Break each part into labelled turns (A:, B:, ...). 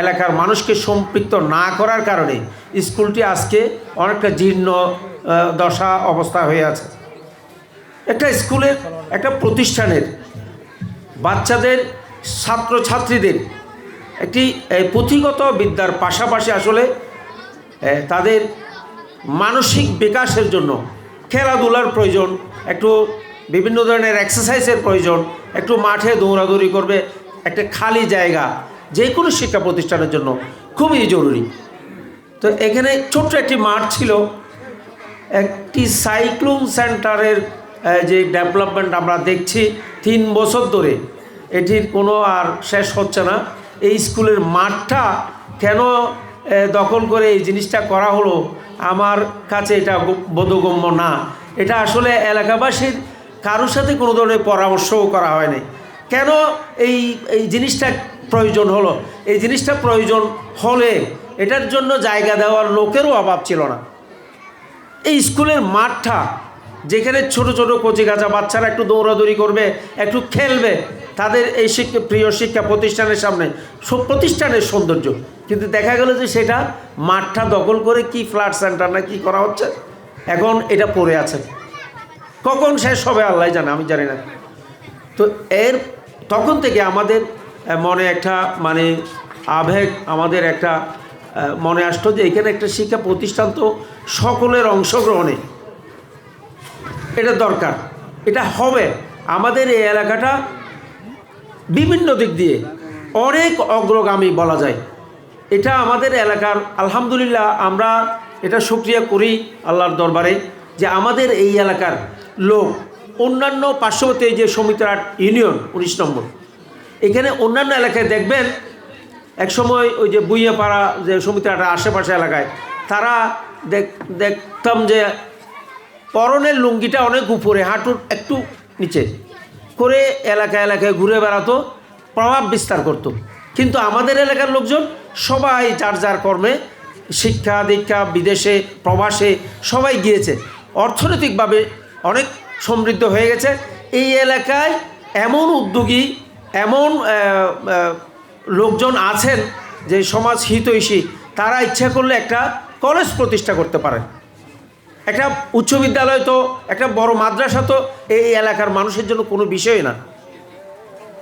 A: এলাকার মানুষকে সম্পৃক্ত না করার কারণে স্কুলটি আজকে অনেকটা জীর্ণ দশা অবস্থা হয়ে আছে। একটা স্কুলের, একটা প্রতিষ্ঠানের বাচ্চাদের, ছাত্রছাত্রীদের একটি পুঁথিগত বিদ্যার পাশাপাশি আসলে তাদের মানসিক বিকাশের জন্য খেলাধুলার প্রয়োজন, একটু বিভিন্ন ধরনের এক্সারসাইজের প্রয়োজন, একটু মাঠে দৌড়াদৌড়ি করবে, একটা খালি জায়গা যে কোনো শিক্ষা প্রতিষ্ঠানের জন্য খুবই জরুরি। তো এখানে ছোট্ট একটি মাঠ ছিল। একটি সাইক্লোন সেন্টারের যে ডেভেলপমেন্ট আমরা দেখছি তিন বছর ধরে, এটির কোনো আর শেষ হচ্ছে না। এই স্কুলের মাঠটা কেন দখল করে এই জিনিসটা করা হলো, আমার কাছে এটা বোধগম্য না। এটা আসলে এলাকাবাসীর কারোর সাথে কোনো ধরনের পরামর্শও করা হয়নি। কেন এই এই জিনিসটা প্রয়োজন হলো। এই জিনিসটা প্রয়োজন হলে এটার জন্য জায়গা দেওয়ার লোকেরও অভাব ছিল না। এই স্কুলের মাঠটা, যেখানে ছোট ছোট কচি গাছা বাচ্চারা একটু দৌড়াদৌড়ি করবে, একটু খেলবে, তাদের এই শিক্ষা প্রিয় শিক্ষা প্রতিষ্ঠানের সামনে সব প্রতিষ্ঠানের সৌন্দর্য। কিন্তু দেখা গেল যে সেটা মাঠটা দখল করে কি ফ্ল্যাট সেন্টার না কি করা হচ্ছে? এখন এটা পড়ে আছে। কখন শেষ হবে আল্লাহ জানে, আমি জানি না। তো এর, তখন থেকে আমাদের মনে একটা মানে আবেগ আমাদের একটা মনে আসতো যে এখানে একটা শিক্ষা প্রতিষ্ঠান তো সকলের অংশগ্রহণে। এটা দরকার। এটা হবে। আমাদের এই এলাকাটা বিভিন্ন দিক দিয়ে অনেক অগ্রগামী বলা যায়। এটা আমাদের এলাকার, আলহামদুলিল্লাহ আমরা এটা সুক্রিয়া করি আল্লাহর দরবারে যে আমাদের এই এলাকার লোক, অন্যান্য পার্শ্ববর্তী যে সমিতিরাট ইউনিয়ন, উনিশ নম্বর। এখানে অন্যান্য এলাকায় দেখবেন একসময় ওই যে বুইয়াপাড়া যে সমিতিরাটের আশেপাশে এলাকায়, তারা দেখ, দেখতাম যে পরনের লুঙ্গিটা অনেক উপরে, হাঁটুর একটু নিচে করে এলাকা এলাকায় ঘুরে বেড়াতো, প্রভাব বিস্তার করত। কিন্তু আমাদের এলাকার লোকজন সবাই যার যার কর্মে শিক্ষা দীক্ষা, বিদেশে, প্রবাসে সবাই গিয়েছে অর্থনৈতিকভাবে অনেক সমৃদ্ধ হয়ে গেছে এই এলাকায় এমন উদ্যোগী এমন লোকজন আছেন যে সমাজ হিতৈষী, তারা ইচ্ছা করলে একটা কলেজ প্রতিষ্ঠা করতে পারেন। একটা উচ্চ বিদ্যালয় তো, একটা বড় মাদ্রাসা তো, এই এলাকার মানুষের জন্য কোনো বিষয় না।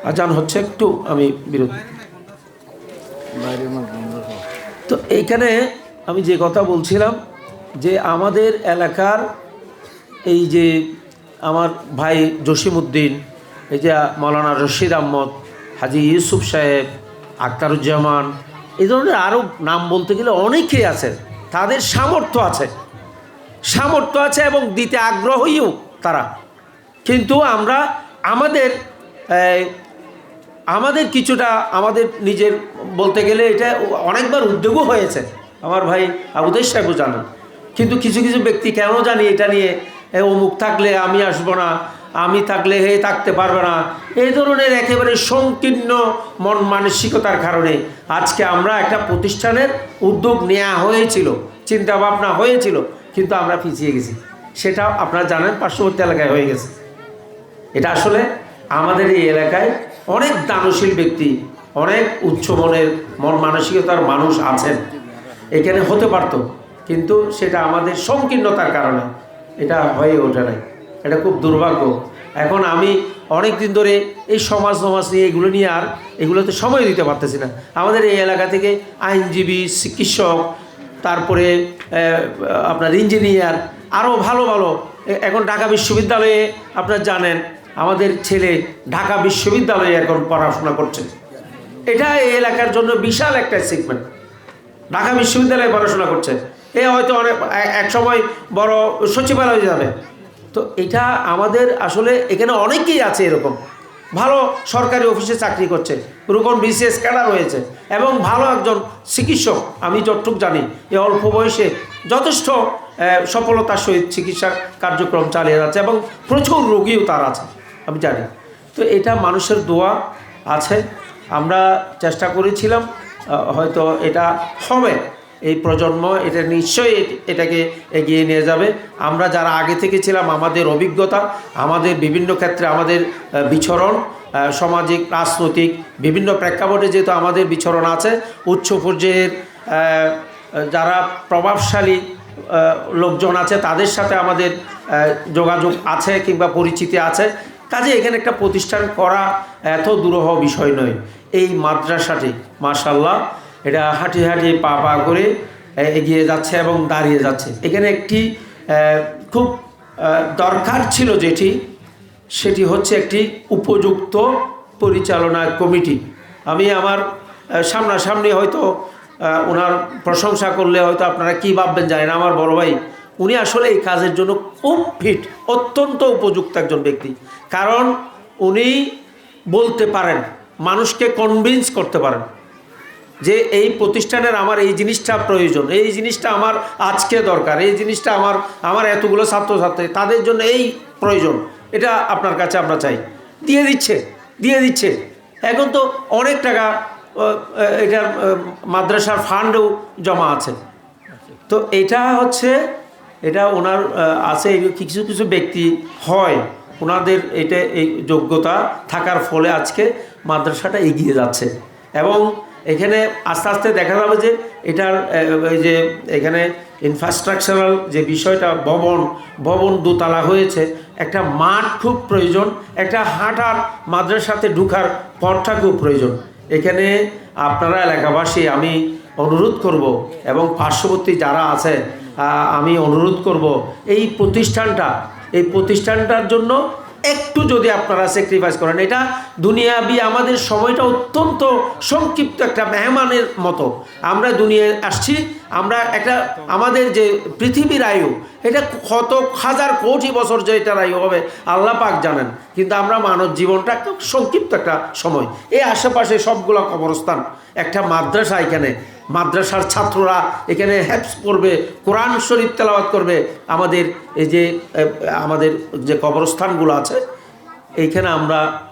A: আজান হচ্ছে, একটু আমি বিরোধী তো এইখানে আমি যে কথা বলছিলাম, যে আমাদের এলাকার এই যে আমার ভাই জসিমউদ্দিন এই যে মৌলানা রশিদ আহমদ, হাজি ইউসুফ সাহেব, আক্তারুজ্জামান, এই ধরনের আরও নাম বলতে গেলে অনেকেই আছে তাদের সামর্থ্য আছে। সামর্থ্য আছে এবং দিতে আগ্রহীও তারা। কিন্তু আমরা আমাদের আমাদের কিছুটা আমাদের নিজের বলতে গেলে এটা অনেকবার উদ্যোগও হয়েছে। আমার ভাই আবুদের সাহেবও জানেন। কিন্তু কিছু কিছু ব্যক্তি কেন জানি এটা নিয়ে অমুক থাকলে আমি আসব না আমি থাকলে হে থাকতে পারবে না। এই ধরনের একেবারে সংকীর্ণ মন মানসিকতার কারণে আজকে আমরা একটা প্রতিষ্ঠানের উদ্যোগ নেওয়া হয়েছিল চিন্তা ভাবনা হয়েছিল, কিন্তু আমরা পিছিয়ে গেছি। সেটাও আপনারা জানেন, পার্শ্ববর্তী এলাকায় হয়ে গেছে। এটা আসলে আমাদের এই এলাকায় অনেক দানশীল ব্যক্তি, অনেক উচ্চ মনের, মন মানসিকতার মানুষ আছেন। এখানে হতে পারতো, কিন্তু সেটা আমাদের সংকীর্ণতার কারণে এটা হয়ে ওঠে নাই। এটা খুব দুর্ভাগ্য। এখন আমি অনেক দিন ধরে এই সমাজ সমাজ নিয়ে এগুলো নিয়ে আর এগুলোতে সময় দিতে পারতেছি না। আমাদের এই এলাকা থেকে আইনজীবী, চিকিৎসক, তারপরে আপনার ইঞ্জিনিয়ার আরও ভালো ভালো এখন ঢাকা বিশ্ববিদ্যালয়ে আপনারা জানেন, আমাদের ছেলে ঢাকা বিশ্ববিদ্যালয়ে এখন পড়াশোনা করছে। এটা এই এলাকার জন্য বিশাল একটা অ্যাচিভমেন্ট ঢাকা বিশ্ববিদ্যালয়ে পড়াশোনা করছে। এ হয়তো অনেক এক সময় বড় সচিবালয়ে যাবে। তো এটা আমাদের আসলে এখানে অনেকেই আছে এরকম। ভালো সরকারি অফিসে চাকরি করছে ওরকম বিসিএস ক্যাডার রয়েছে এবং ভালো একজন চিকিৎসক, আমি যতটুক জানি, এই অল্প বয়সে যথেষ্ট সফলতার সহিত চিকিৎসা কার্যক্রম চালিয়ে যাচ্ছে এবং প্রচুর রোগীও তার আছে, আমি জানি। তো এটা মানুষের দোয়া আছে, আমরা চেষ্টা করেছিলাম হয়তো এটা হবে। এই প্রজন্ম, এটা নিশ্চয়ই এটাকে এগিয়ে নিয়ে যাবে। আমরা যারা আগে থেকে ছিলাম, আমাদের অভিজ্ঞতা, আমাদের বিভিন্ন ক্ষেত্রে আমাদের বিচরণ সামাজিক, রাজনৈতিক, বিভিন্ন প্রেক্ষাপটে যেহেতু আমাদের বিচরণ আছে, উচ্চ পর্যায়ের যারা প্রভাবশালী লোকজন আছে, তাদের সাথে আমাদের যোগাযোগ আছে কিংবা পরিচিতি আছে। কাজে এখানে একটা প্রতিষ্ঠান করা এত দুরহ বিষয় নয়। এই মাদ্রাসাটি মাশাল্লাহ এটা হাঁটি হাঁটি পা পা করে এগিয়ে যাচ্ছে এবং দাঁড়িয়ে যাচ্ছে। এখানে একটি খুব দরকার ছিল যেটি, সেটি হচ্ছে একটি উপযুক্ত পরিচালনা কমিটি। আমি আমার সামনাসামনি হয়তো ওনার প্রশংসা করলে হয়তো আপনারা কী ভাববেন জানেন, আমার বড় ভাই, উনি আসলে এই কাজের জন্য খুব ফিট অত্যন্ত উপযুক্ত একজন ব্যক্তি। কারণ উনি বলতে পারেন, মানুষকে কনভিন্স করতে পারেন। যে এই প্রতিষ্ঠানের আমার এই জিনিসটা প্রয়োজন, এই জিনিসটা আমার আজকে দরকার, এই জিনিসটা আমার আমার এতগুলো ছাত্রছাত্রী, তাদের জন্য এই প্রয়োজন, এটা আপনার কাছে আমরা চাই। দিয়ে দিচ্ছে দিয়ে দিচ্ছে। এখন তো অনেক টাকা এটার মাদ্রাসার ফান্ডও জমা আছে। তো এটা হচ্ছে, এটা ওনার আছে কিছু কিছু ব্যক্তি হয়, ওনাদের এটা এই যোগ্যতা থাকার ফলে আজকে মাদ্রাসাটা এগিয়ে যাচ্ছে। এবং এখানে আস্তে আস্তে দেখা যাবে যে এটার ওই যে এখানে ইনফ্রাস্ট্রাকচারাল যে বিষয়টা, ভবন ভবন দোতলা হয়েছে, একটা মাঠ খুব প্রয়োজন, একটা হাঁটার মাদ্রাসাতে ঢুকার পথটা খুব প্রয়োজন। এখানে আপনারা এলাকাবাসী, আমি অনুরোধ করব এবং পার্শ্ববর্তী যারা আছে আমি অনুরোধ করব, এই প্রতিষ্ঠানটা, এই প্রতিষ্ঠানটার জন্য একটু যদি আপনারা স্যাক্রিফাইস করেন, এটা দুনিয়াবি আমাদের সময়টা অত্যন্ত সংক্ষিপ্ত একটা মেহমানের মতো। আমরা দুনিয়ায় আসছি, আমরা একটা আমাদের যে পৃথিবীর আয়ু, এটা কত হাজার কোটি বছর যে এটার আয়ু হবে, আল্লাহ পাক জানেন। কিন্তু আমরা মানব জীবনটা খুব সংক্ষিপ্ত একটা সময়। এই আশেপাশে সবগুলো কবরস্থান, একটা মাদ্রাসা এখানে মাদ্রাসার ছাত্ররা এখানে হ্যাপস করবে কোরআন শরীফ তেলাওয়াত করবে। আমাদের এই যে আমাদের যে কবরস্থানগুলো আছে, এইখানে আমরা